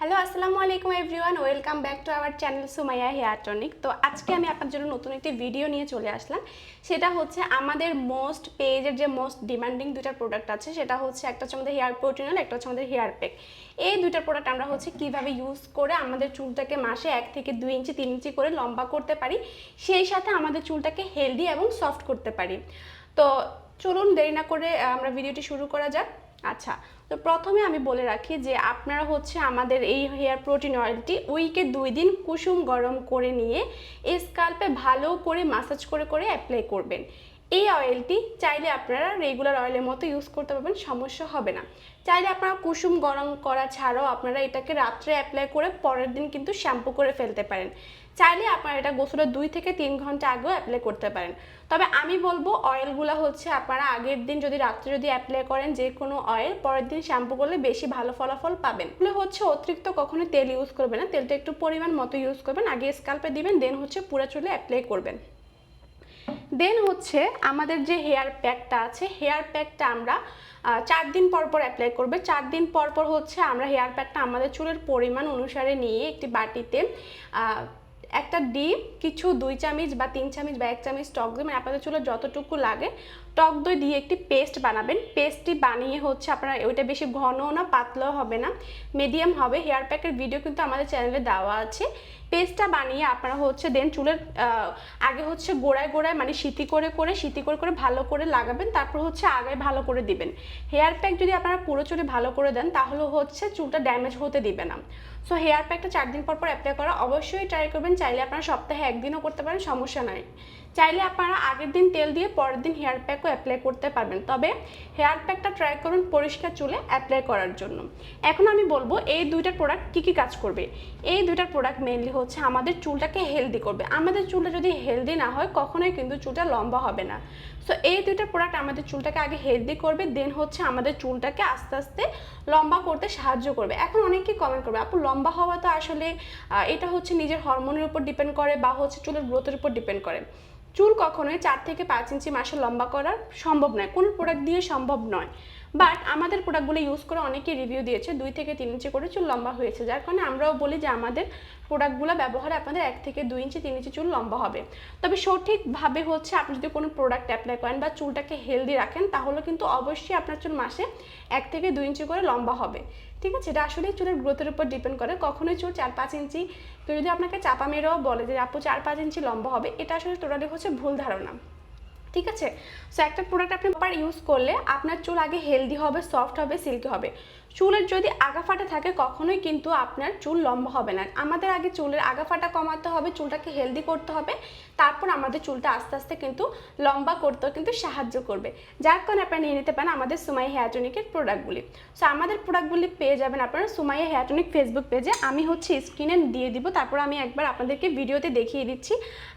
Hello, আসসালামু আলাইকুম everyone. Welcome back to our channel Sumaiya hair tonic তো আজকে আমি আপনার জন্য নতুন একটি ভিডিও নিয়ে চলে আসলাম। সেটা হচ্ছে আমাদের মোস্ট পেজের যে মোস্ট ডিমান্ডিং দুইটা প্রোডাক্ট আছে, সেটা হচ্ছে একটা হচ্ছে আমাদের হেয়ার প্রোটিনাল একটা হচ্ছে আমাদের হেয়ার প্যাক এই দুইটা প্রোডাক্ট আমরা হচ্ছে কীভাবে ইউজ করে আমাদের চুলটাকে মাসে এক থেকে দুই ইঞ্চি, তিন ইঞ্চি করে লম্বা করতে পারি, সেই সাথে আমাদের চুলটাকে হেলদি এবং সফট করতে পারি। তো চলুন দেরি না করে আমরা ভিডিওটি শুরু করা যাক। আচ্ছা তো প্রথমে আমি বলে রাখি যে আপনারা হচ্ছে আমাদের এই হেয়ার প্রোটিন অয়েলটি উইকে দুই দিন কুসুম গরম করে নিয়ে স্কাল্পে ভালো করে মাসাজ করে করে অ্যাপ্লাই করবেন। এই অয়েলটি চাইলে আপনারা রেগুলার অয়েলের মতো ইউজ করতে পারবেন, সমস্যা হবে না। চাইলে আপনারা কুসুম গরম করা ছাড়াও আপনারা এটাকে রাত্রে অ্যাপ্লাই করে পরের দিন কিন্তু শ্যাম্পু করে ফেলতে পারেন। চাইলে আপনারা এটা গোসলের দুই থেকে তিন ঘণ্টা আগেও অ্যাপ্লাই করতে পারেন। তবে আমি বলব অয়েলগুলো হচ্ছে আপনারা আগের দিন যদি রাত্রে যদি অ্যাপ্লাই করেন যে কোনো অয়েল পরের দিন শ্যাম্পু করলে বেশি ভালো ফলাফল পাবেন। এগুলো হচ্ছে অতিরিক্ত কখনো তেল ইউজ করবেন না, তেলটা একটু পরিমাণ মতো ইউজ করবেন, আগে স্কাল্পে দিবেন দেন হচ্ছে পুরো চুলে অ্যাপ্লাই করবেন। দেন হচ্ছে আমাদের যে হেয়ার প্যাকটা আছে হেয়ার প্যাকটা আমরা চার দিন পর পর অ্যাপ্লাই করবে। চার দিন পর পর হচ্ছে আমরা হেয়ার প্যাকটা আমাদের চুলের পরিমাণ অনুসারে নিয়ে একটি বাটিতে একটা ডিম, কিছু দুই চামচ বা তিন চামচ বা এক চামচ টক দই মানে আপনাদের চুলে যতটুকু লাগে, টক দই দিয়ে একটি পেস্ট বানাবেন। পেস্টটি বানিয়ে হচ্ছে আপনারা, ওইটা বেশি ঘনও না, পাতলাও হবে না মিডিয়াম হবে। হেয়ার প্যাকের ভিডিও কিন্তু আমাদের চ্যানেলে দেওয়া আছে। পেস্টটা বানিয়ে আপনারা হচ্ছে দেন চুলের আগে হচ্ছে গোড়ায় গোড়ায় মানে সিটি করে করে, সিটি করে করে ভালো করে লাগাবেন, তারপর হচ্ছে আগায় ভালো করে দিবেন। হেয়ার প্যাক যদি আপনারা পুরো চুলে ভালো করে দেন, তাহলে হচ্ছে চুলটা ড্যামেজ হতে দিবে না। সো হেয়ার প্যাকটা চার দিন পর পর অ্যাপ্লাই করা, অবশ্যই ট্রাই করবেন চাইলে আপনারা সপ্তাহে একদিনও করতে পারেন সমস্যা নাই। চাইলে আপনারা আগের দিন তেল দিয়ে পরের দিন হেয়ার প্যাকও অ্যাপ্লাই করতে পারবেন। তবে হেয়ার প্যাকটা ট্রাই করুন পরিষ্কার চুলে অ্যাপ্লাই করার জন্য। এখন আমি বলব, এই দুইটা প্রোডাক্ট কী কী কাজ করবে? এই দুইটা প্রোডাক্ট মেনলি হচ্ছে আমাদের চুলটাকে হেলদি করবে। আমাদের চুলটা যদি হেলদি না হয়, কখনোই কিন্তু চুলটা লম্বা হবে না। সো এই দুইটা প্রোডাক্ট আমাদের চুলটাকে আগে হেলদি করবে দেন হচ্ছে আমাদের চুলটাকে আস্তে আস্তে লম্বা করতে সাহায্য করবে। এখন অনেকেই কমেন্ট করবে, আপু, লম্বা হওয়া তো আসলে এটা হচ্ছে নিজের হরমোনের উপর ডিপেন্ড করে বা হচ্ছে চুলের গ্রোথের উপর ডিপেন্ড করে। চুল কখনোই চার থেকে পাঁচ ইঞ্চি মাসে লম্বা করা সম্ভব নয়। কোনো প্রোডাক্ট দিয়ে সম্ভব নয়। বাট আমাদের প্রোডাক্টগুলো ইউজ করে অনেকেই রিভিউ দিয়েছে, দুই থেকে তিন ইঞ্চি করে চুল লম্বা হয়েছে। যার কারণে আমরাও বলি যে আমাদের প্রোডাক্টগুলো ব্যবহারে আপনাদের এক থেকে দুই ইঞ্চি, তিন ইঞ্চি চুল লম্বা হবে। তবে সঠিকভাবে হচ্ছে আপনি যদি কোনো প্রোডাক্ট অ্যাপ্লাই করেন বা চুলটাকে হেলদি রাখেন, তাহলে কিন্তু অবশ্যই আপনার চুল মাসে এক থেকে দুই ইঞ্চি করে লম্বা হবে। ঠিক আছে? এটা আসলে চুলের গ্রোথের উপর ডিপেন্ড করে। কখনোই চুল চার পাঁচ ইঞ্চি, কেউ যদি আপনাকে চাপা মেরেও বলে যে, আপু, চার পাঁচ ইঞ্চি লম্বা হবে, এটা আসলে টোটালি হচ্ছে ভুল ধারণা। ঠিক আছে? সো একটা প্রোডাক্ট আপনি প্রপার ইউজ করলে আপনার চুল আগে হেলদি হবে সফট হবে সিল্কি হবে। চুলের যদি আগা ফাটা থাকে, কখনোই কিন্তু আপনার চুল লম্বা হবে না। আমাদের আগে চুলের আগা ফাটা কমাতে হবে, চুলটাকে হেলদি করতে হবে। তারপর আমাদের চুলটা আস্তে আস্তে কিন্তু লম্বা করতেও কিন্তু সাহায্য করবে। যার কারণে আপনারা নিয়ে নিতে পারেন আমাদের সুমাই হেয়ার টনিকের প্রোডাক্টগুলি সো আমাদের প্রোডাক্টগুলি পেয়ে যাবেন আপনারা সুমাইয়া হেয়ার টনিক ফেসবুক পেজে আমি হচ্ছে স্ক্রিনে দিয়ে দিব, তারপর আমি একবার আপনাদেরকে ভিডিওতে দেখিয়ে দিচ্ছি।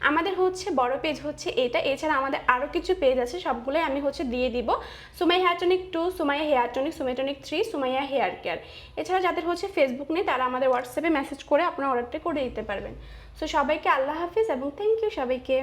আমাদের হচ্ছে বড় পেজ হচ্ছে এটা। এছাড়া আমাদের আরও কিছু পেজ আছে, সবগুলোই আমি হচ্ছে দিয়ে দিব। Sumai hair tonic two Sumaiya hair tonic Sumai tonic three Sumaiya hair care এছাড়া যাদের হচ্ছে ফেসবুক নেই, তারা আমাদের হোয়াটসঅ্যাপে মেসেজ করে আপনার অর্ডারটা করে দিতে পারবেন। সো সবাইকে আল্লাহ হাফিজ এবং থ্যাংক ইউ সবাইকে।